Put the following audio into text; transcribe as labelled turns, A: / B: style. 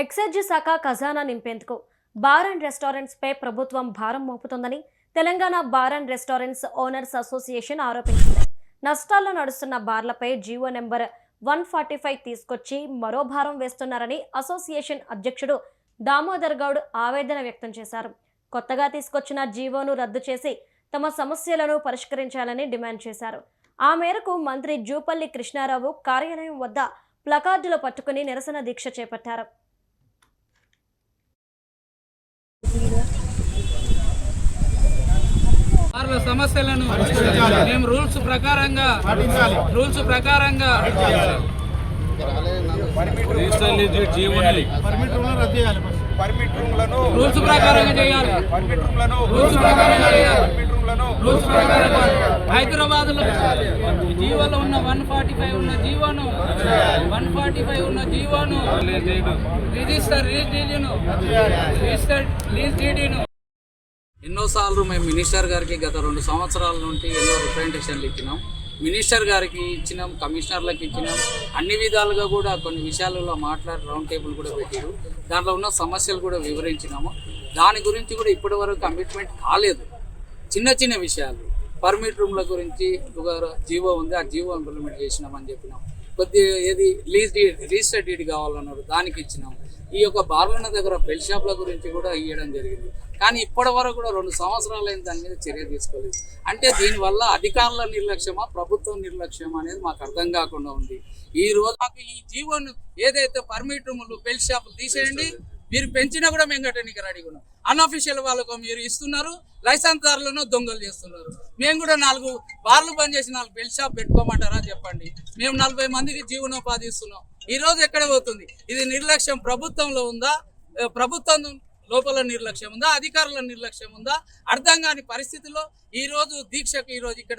A: Excise శాఖ ఖజానా నింపేందుకు బార్ అండ్ రెస్టారెంట్స్ పై ప్రభుత్వం భారం మోపుతోందని Telangana bar and restaurants owners association ఆరోపించింది. నష్టాల్లో నడుస్తున్న బార్లపై GO number one forty five తీసుకొచ్చి మరో భారం వేస్తున్నారని అసోసియేషన్ అధ్యక్షుడు దామోదర్ గౌడ్ ఆవేదన వ్యక్తం చేశారు. కొత్తగా తీసుకొచ్చిన జీవోను రద్దు చేసి తమ సమస్యలను పరిష్కరించాలని డిమాండ్ చేశారు. ఆ మేరకు మంత్రి జూపల్లి కృష్ణారావు కార్యాలయం వద్ద ప్లకార్డులు పట్టుకుని నిరసన దీక్ష చేపట్టారు.
B: వారి సమస్యలను మేము రూల్స్ ప్రకారంగా రూల్స్ ప్రకారంగా
C: పర్మిట్ రూమ్లను
B: రూల్స్ ప్రకారంగా చేయాలి.
C: పర్మిట్
B: రూల్స్ ప్రకారంగా చేయాలి. రూల్స్ ప్రకారంగా హైదరాబాద్లో జీవోలో ఉన్న వన్ ఫార్టీ ఫైవ్ ఉన్న జీవోను వన్ ఫార్టీ ఫైవ్ ఉన్న జీవోను రిజిస్టర్ రిలీజ్ డీడీను రిజిస్టర్ రిలీజ్ డీడీను. ఎన్నోసార్లు మేము మినిస్టర్ గారికి గత రెండు సంవత్సరాల నుండి ఎన్నో రిప్రజెంటేషన్లు ఇచ్చినాం. మినిస్టర్ గారికి ఇచ్చినాం కమిషనర్లకు ఇచ్చినాం. అన్ని విధాలుగా కూడా కొన్ని విషయాలలో మాట్లాడి రౌండ్ టేబుల్ కూడా పెట్టారు. దాంట్లో ఉన్న సమస్యలు కూడా వివరించినాము. దాని గురించి కూడా ఇప్పటి వరకు కమిట్మెంట్ కాలేదు. చిన్న చిన్న విషయాలు. పర్మిట్ రూమ్ల గురించి ఒక జీవో ఉంది ఆ జీవో ఇంప్లిమెంట్ చేసినామని చెప్పినాం. కొద్దిగా ఏది లీజ్ డీడ్ రిజిస్టర్ డీడ్ కావాలన్నారు దానికి ఇచ్చినాం. ఈ యొక్క బార్లన్న దగ్గర బెల్ షాప్ల గురించి కూడా ఇవ్వడం జరిగింది. కానీ ఇప్పటి వరకు కూడా రెండు సంవత్సరాలైన దాని మీద చర్య తీసుకోలేదు. అంటే దీనివల్ల అధికారుల నిర్లక్ష్యమా ప్రభుత్వం నిర్లక్ష్యమా అనేది మాకు అర్థం కాకుండా ఉంది. ఈ రోజు మాకు ఈ జీవోను ఏదైతే పర్మిట్ రూములు బెల్ షాపులు తీసేయండి మీరు పెంచినా కూడా మేము కట్టడానికి రెడీగా ఉన్నాం. అన్అఫీషియల్ వాళ్ళకు మీరు ఇస్తున్నారు లైసెన్స్ దారులను దొంగలు చేస్తున్నారు. మేము కూడా నాలుగు బార్లు బంద్ చేసి నాలుగు బెల్ షాప్ పెట్టుకోమంటారా చెప్పండి. మేము నలభై మందికి జీవనోపాధి ఇస్తున్నాం. ఈ రోజు ఎక్కడ పోతుంది? ఇది నిర్లక్ష్యం ప్రభుత్వంలో ఉందా? ప్రభుత్వం లోపల నిర్లక్ష్యం ఉందా? అధికారుల నిర్లక్ష్యం ఉందా? అర్థం కాని పరిస్థితిలో ఈ రోజు దీక్షకు ఈ రోజు ఇక్కడ